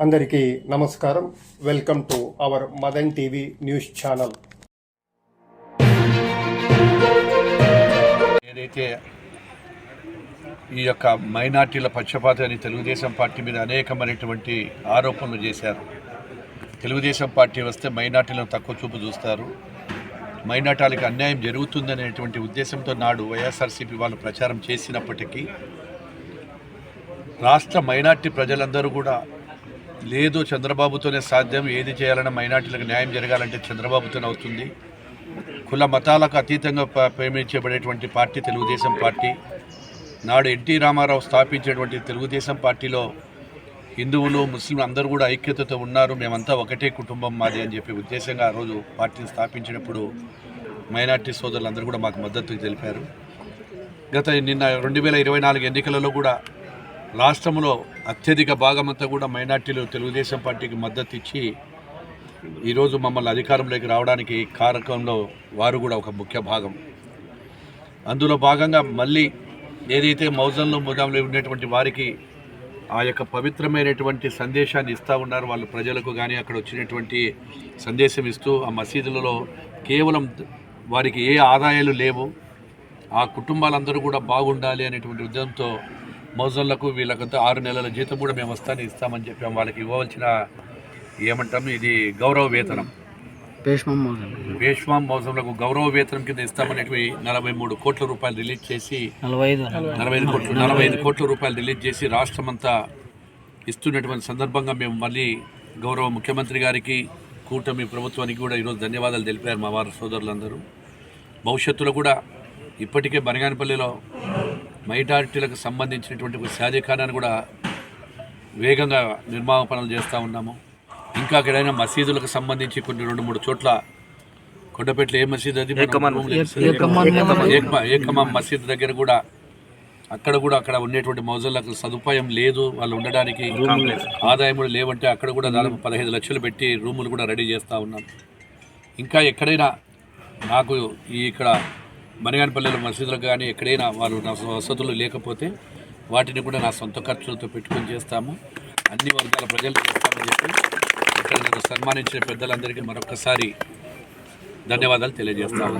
అందరికీ నమస్కారం. Welcome to our Madan TV news channel ఏదైతే ఈ యొక్క మైనార్టీల పక్షపాతాన్ని తెలుగుదేశం పార్టీ మీద అనేకమైనటువంటి ఆరోపణలు చేశారు. తెలుగుదేశం పార్టీ వస్తే మైనార్టీలను తక్కువ చూపు చూస్తారు. మైనార్టీలకు అన్యాయం జరుగుతుందనేటువంటి ఉద్దేశంతో నాడు వైఎస్ఆర్సీపీ వాళ్ళు ప్రచారం చేసినప్పటికీ రాష్ట్ర మైనార్టీ ప్రజలందరూ కూడా లేదు చంద్రబాబుతోనే సాధ్యం ఏది చేయాలన్నా మైనార్టీలకు న్యాయం జరగాలంటే చంద్రబాబుతోనే అవుతుంది. కుల మతాలకు అతీతంగా ప్రేమించబడేటువంటి పార్టీ తెలుగుదేశం పార్టీ. నాడు ఎన్టీ రామారావు స్థాపించినటువంటి తెలుగుదేశం పార్టీలో హిందువులు ముస్లింలు అందరూ కూడా ఐక్యతతో ఉన్నారు. మేమంతా ఒకటే కుటుంబం మాది అని చెప్పి ఉద్దేశంగా ఆ రోజు పార్టీని స్థాపించినప్పుడు మైనార్టీ సోదరులందరూ కూడా మాకు మద్దతు తెలిపారు. గత నిన్న రెండు వేల ఇరవై నాలుగు ఎన్నికలలో కూడా రాష్ట్రంలో అత్యధిక భాగమంతా కూడా మైనార్టీలు తెలుగుదేశం పార్టీకి మద్దతు ఇచ్చి ఈరోజు మమ్మల్ని అధికారంలోకి రావడానికి కారకంలో వారు కూడా ఒక ముఖ్య భాగం. అందులో భాగంగా మళ్ళీ ఏదైతే మౌజంలో ముదాంలో ఉండేటువంటి వారికి ఆ యొక్క పవిత్రమైనటువంటి సందేశాన్ని ఇస్తూ ఉన్నారు వాళ్ళు ప్రజలకు కానీ అక్కడ వచ్చినటువంటి సందేశం ఇస్తూ ఆ మసీదులలో కేవలం వారికి ఏ ఆదాయాలు లేవు ఆ కుటుంబాలందరూ కూడా బాగుండాలి అనేటువంటి ఉద్యమంతో మౌజన్లకు వీళ్ళకంతా ఆరు నెలల జీతం కూడా మేము వస్తానే ఇస్తామని చెప్పాం. వాళ్ళకి ఇవ్వవలసిన ఏమంటాం? ఇది గౌరవ వేతనం. భీష్మం మౌజంలకు గౌరవ వేతనం కింద ఇస్తామనేటివి నలభై మూడు కోట్ల రూపాయలు రిలీజ్ చేసి నలభై ఐదు కోట్లు నలభై ఐదు కోట్ల రూపాయలు రిలీజ్ చేసి రాష్ట్రమంతా ఇస్తున్నటువంటి సందర్భంగా మేము మళ్ళీ గౌరవ ముఖ్యమంత్రి గారికి కూటమి ప్రభుత్వానికి కూడా ఈరోజు ధన్యవాదాలు తెలిపారు మా వారి సోదరులందరూ. భవిష్యత్తులో కూడా ఇప్పటికే బనగానపల్లిలో మైనారిటీలకు సంబంధించినటువంటి ఒక సాధికారాన్ని కూడా వేగంగా నిర్మాణ పనులు చేస్తూ ఉన్నాము. ఇంకా ఎక్కడైనా మసీదులకు సంబంధించి కొన్ని రెండు మూడు చోట్ల కొండపేటలో ఏ మసీదు అది? ఏకమా మసీద్ దగ్గర కూడా అక్కడ కూడా అక్కడ ఉండేటువంటి మౌజులకు సదుపాయం లేదు. వాళ్ళు ఉండడానికి ఆదాయం కూడా లేవంటే అక్కడ కూడా దాదాపు పదహైదు లక్షలు పెట్టి రూములు కూడా రెడీ చేస్తూ ఉన్నాం. ఇంకా ఎక్కడైనా నాకు ఈ ఇక్కడ మణిగానపల్లిలో మసీదులకు కానీ ఎక్కడైనా వాళ్ళు నా వసతులు లేకపోతే వాటిని కూడా నా సొంత ఖర్చులతో పెట్టుకొని చేస్తాము. అన్ని వర్గాల ప్రజలు చేస్తామని చెప్పి ఇక్కడ నన్ను సన్మానించిన పెద్దలందరికీ మరొకసారి ధన్యవాదాలు తెలియజేస్తాము